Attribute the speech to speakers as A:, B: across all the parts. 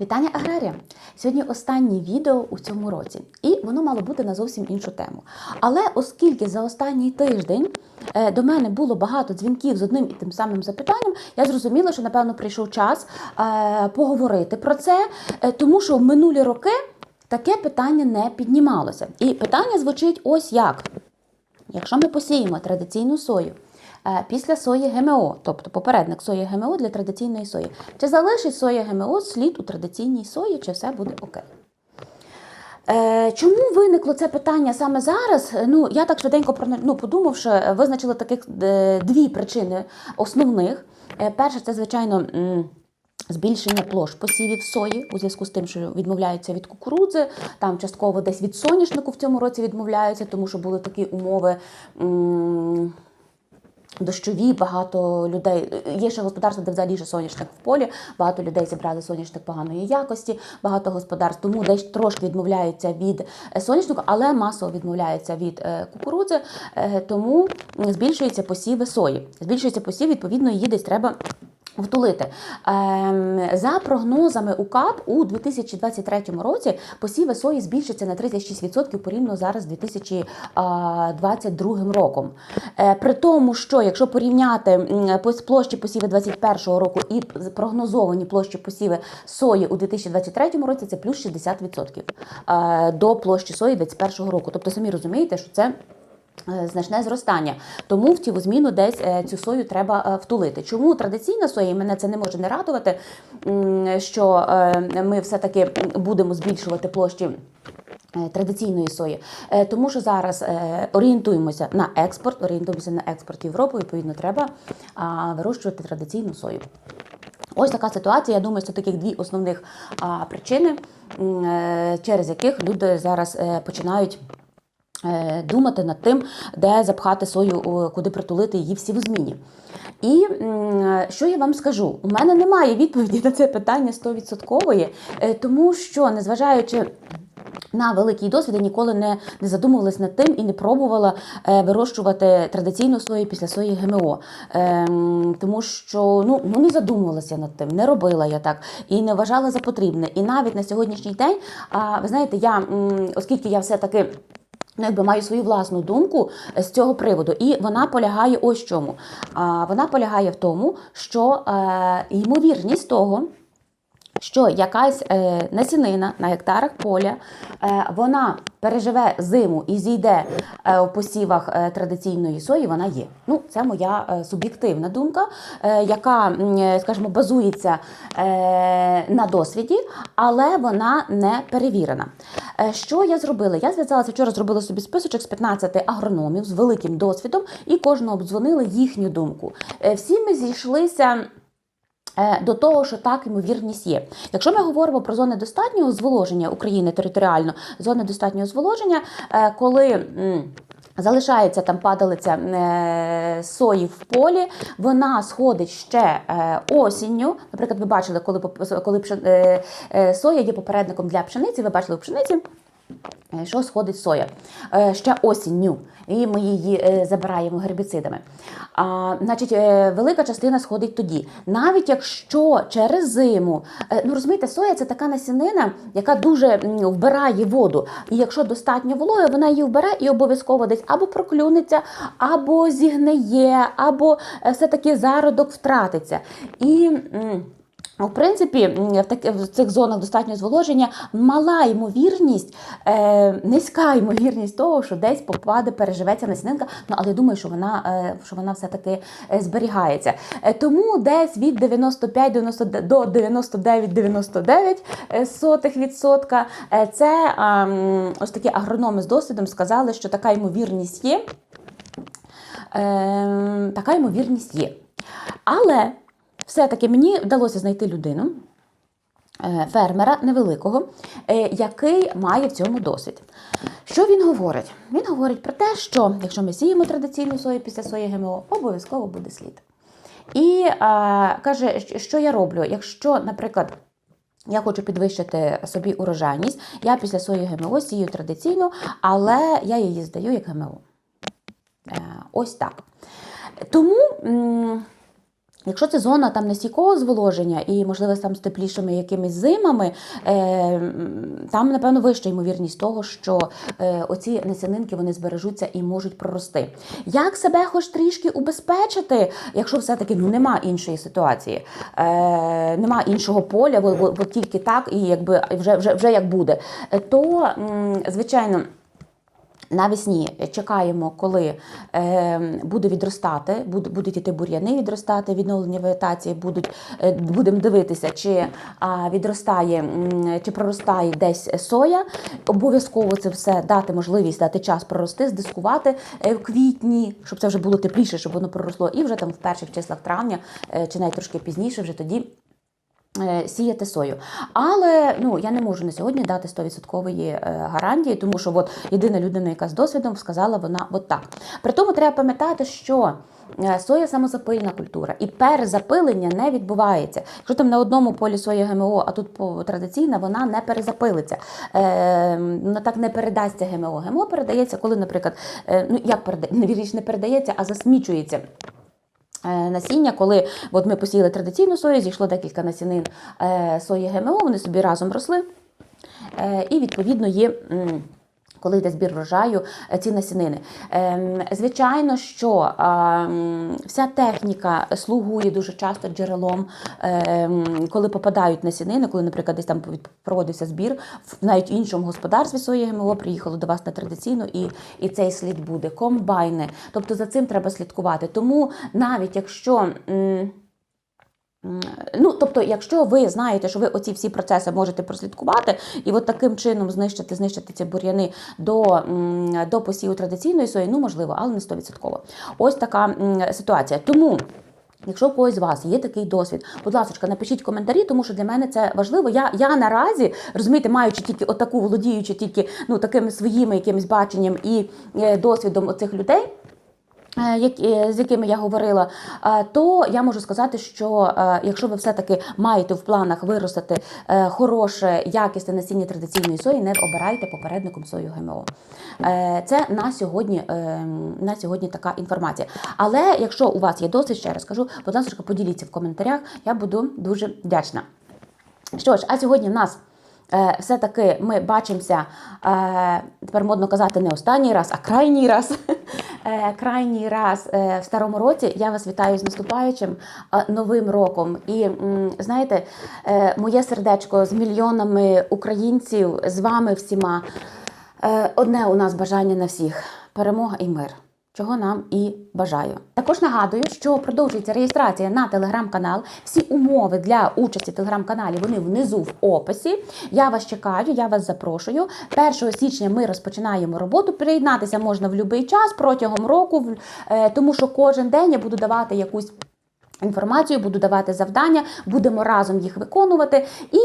A: Вітання аграрія! Сьогодні останнє відео у цьому році, і воно мало бути на зовсім іншу тему. Але оскільки за останній тиждень е, до мене було багато дзвінків з одним і тим самим запитанням, я зрозуміла, що напевно прийшов час е, поговорити про це, е, тому що в минулі роки таке питання не піднімалося. І питання звучить ось як: якщо ми посіємо традиційну сою. Е, Після сої ГМО, тобто попередник сої ГМО для традиційної сої. Чи залишить соя ГМО слід у традиційній сої, чи все буде окей? Е, Чому виникло це питання саме зараз? Ну, я так швиденько ну, подумавши, визначила таких е, дві причини основних. Перше, це, звичайно, збільшення площ посівів сої у зв'язку з тим, що відмовляються від кукурудзи, там частково десь від соняшнику в цьому році відмовляються, тому що були такі умови. Дощові, багато людей. Є ще господарства, де взагалі ще соняшник в полі. Багато людей зібрали соняшник поганої якості, багато господарств тому десь трошки відмовляються від е, соняшнику, але масово відмовляються від е, кукурудзи, е, тому збільшуються посіви сої. Збільшується посів, відповідно, її десь треба. Втулити Ем, за прогнозами УКАП у 2023 році посіви сої збільшаться на 36% порівняно зараз з 2022 роком. Е, При тому, що якщо порівняти площі посіви 2021 року і прогнозовані площі посіви сої у 2023 році, це плюс 60% е, до площі сої 2021 року. Тобто самі розумієте, що це. Е, Значне зростання, тому в цю зміну десь е, цю сою треба е, втулити. Чому традиційна соя і мене це не може не радувати, що ми все-таки будемо збільшувати площі. Традиційної сої, тому що зараз орієнтуємося на експорт, орієнтуємося на експорт в Європу. Відповідно, треба вирощувати традиційну сою. Ось така ситуація. Я думаю, це таких дві основних причини, через яких люди зараз починають. Е, Думати над тим, де запхати сою, куди притулити її всі в зміні. І що я вам скажу? У мене немає відповіді на це питання 100%, е, тому що, незважаючи на великий досвід я ніколи не, не задумувалась над тим і не пробувала е, вирощувати традиційну сою після сої ГМО. Ем, тому що ну, ну не задумувалася над тим, не робила я так і не вважала за потрібне. І навіть на сьогоднішній день, а, ви знаєте, я, оскільки я все-таки. Ну, якби маю свою власну думку е, з цього приводу, і вона полягає ось чому. А, вона полягає в тому, що е, ймовірність того, що якась е, насінина на гектарах поля, е, вона переживе зиму і зійде е, в посівах е, традиційної сої, вона є. Ну, це моя е, суб'єктивна думка, е, яка, е, скажімо, базується е, на досвіді, але вона не перевірена. Е, що я зробила? Я зв'язалася вчора, зробила собі списочок з 15 агрономів з великим досвідом, і кожного обдзвонила їхню думку. Е, всі ми зійшлися. Е, До того, що так ймовірність є. Якщо ми говоримо про зони достатнього зволоження України територіально, зони достатнього зволоження, коли залишається там падалиця е, сої в полі, вона сходить ще е, осінню. Наприклад, ви бачили, коли коли е, соя є попередником для пшениці, ви бачили у пшениці. Е, Що сходить соя Е, ще осінню, і ми її е, забираємо гербіцидами. А, значить, велика частина сходить тоді. Навіть якщо через зиму, ну розумієте, соя це така насінина, яка дуже вбирає воду. І якщо достатньо вологи, вона її вбере і обов'язково десь або проклюнеться, або зігниє, або все-таки зародок втратиться. І. в принципі, в, цих зонах достатньо зволоження мала ймовірність, е, низька ймовірність того, що десь попаде, переживеться насінинка. Ну але я думаю, що вона, е, що вона все-таки е, зберігається. Тому десь від 95 90 до 99-99 е, сотих відсотка. Це ось такі агрономи з досвідом сказали, що така ймовірність є. Е, така ймовірність є. Але все-таки мені вдалося знайти людину, е, фермера невеликого, е, який має в цьому досвід. Що він говорить? Він говорить про те, що якщо ми сіємо традиційну сою після сої ГМО, обов'язково буде слід. І е, каже, що я роблю, якщо, наприклад, я хочу підвищити собі урожайність, я після сої ГМО сію традиційно, але я її здаю як ГМО. Е, ось так. Тому. Якщо це зона там нестійкого зволоження і, можливо, там з теплішими якимись зимами, е, там, напевно, вища ймовірність того, що е, оці насінинки вони збережуться і можуть прорости. Як себе хоч трішки убезпечити, якщо все-таки ну, нема іншої ситуації, е, нема іншого поля, бо, бо, бо тільки так, і якби вже, вже, вже як буде, то, звичайно. Навесні чекаємо, коли е, буде відростати, будуть іти бур'яни відростати, відновлення вегетації, будуть, е, будемо дивитися, чи відростає, чи проростає десь соя. Обов'язково це все дати можливість, дати час прорости, здискувати е, в квітні, щоб це вже було тепліше, щоб воно проросло, і вже там в перших числах травня, чи навіть трошки пізніше, вже тоді сіяти сою. Але ну, я не можу на сьогодні дати 100% е, гарантії, тому що от єдина людина, яка з досвідом сказала вона от так. При тому треба пам'ятати, що е, соя самозапильна культура і перезапилення не відбувається. Якщо там на одному полі соя ГМО, а тут традиційна, вона не перезапилиться. Е, вона так не передасться ГМО. ГМО передається, коли, наприклад, е, ну як передається, не передається, а засмічується. Е, Насіння, коли от ми посіяли традиційну сою, зійшло декілька насінин е, сої ГМО, вони собі разом росли. Е, І відповідно є. Коли йде збір врожаю, е, ці насінини. Ем, Звичайно, що вся техніка слугує дуже часто джерелом, ем, коли попадають насінини, коли, наприклад, десь там проводився збір, навіть в іншому господарстві своє ГМО приїхало до вас на традиційну, і, і цей слід буде. Комбайни. Тобто за цим треба слідкувати. Тому навіть якщо. Ну, тобто, якщо ви знаєте, що ви оці всі процеси можете прослідкувати і от таким чином знищити, знищити ці бур'яни до, до посіву традиційної сої, ну можливо, але не 100%. Ось така ситуація. Тому. Якщо у когось з вас є такий досвід, будь ласка, напишіть коментарі, тому що для мене це важливо. Я, я наразі розумієте, маючи тільки отаку, володіючи тільки ну такими своїми якимось баченням і е, досвідом оцих людей. Е, е, з якими я говорила, е, то я можу сказати, що якщо ви все-таки маєте в планах виростити хороше, якісне насіння традиційної сої, не обирайте попередником сою ГМО. Це на сьогодні, на сьогодні така інформація. Але якщо у вас є досвід, ще раз кажу, будь ласка, поділіться в коментарях, я буду дуже вдячна. Що ж, а сьогодні в нас все-таки ми бачимося, тепер модно казати не останній раз, а крайній раз. Е, крайній раз е, в старому році. Я вас вітаю з наступаючим е, новим роком. І знаєте, моє сердечко з мільйонами українців, з вами всіма. Одне у нас бажання на всіх перемога і мир. Чого нам і бажаю. Також нагадую, що продовжується реєстрація на телеграм-канал. Всі умови для участі в телеграм-каналі вони внизу в описі. Я вас чекаю, я вас запрошую. 1 січня ми розпочинаємо роботу. Приєднатися можна в будь-який час протягом року, е, тому що кожен день я буду давати якусь. Інформацію буду давати завдання, будемо разом їх виконувати і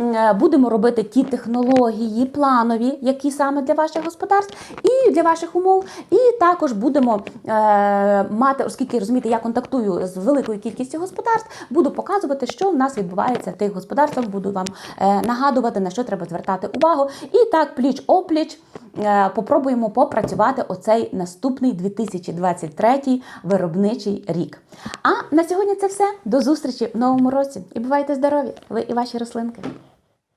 A: е, будемо робити ті технології планові, які саме для ваших господарств і для ваших умов. І також будемо е, мати, оскільки розумієте, я контактую з великою кількістю господарств, буду показувати, що в нас відбувається в тих господарствах. Буду вам е, нагадувати, на що треба звертати увагу. І так, пліч опліч. Е, Попробуємо попрацювати оцей наступний 2023 виробничий рік. А на сьогодні це все. До зустрічі в новому році. І бувайте здорові! Ви і ваші рослинки.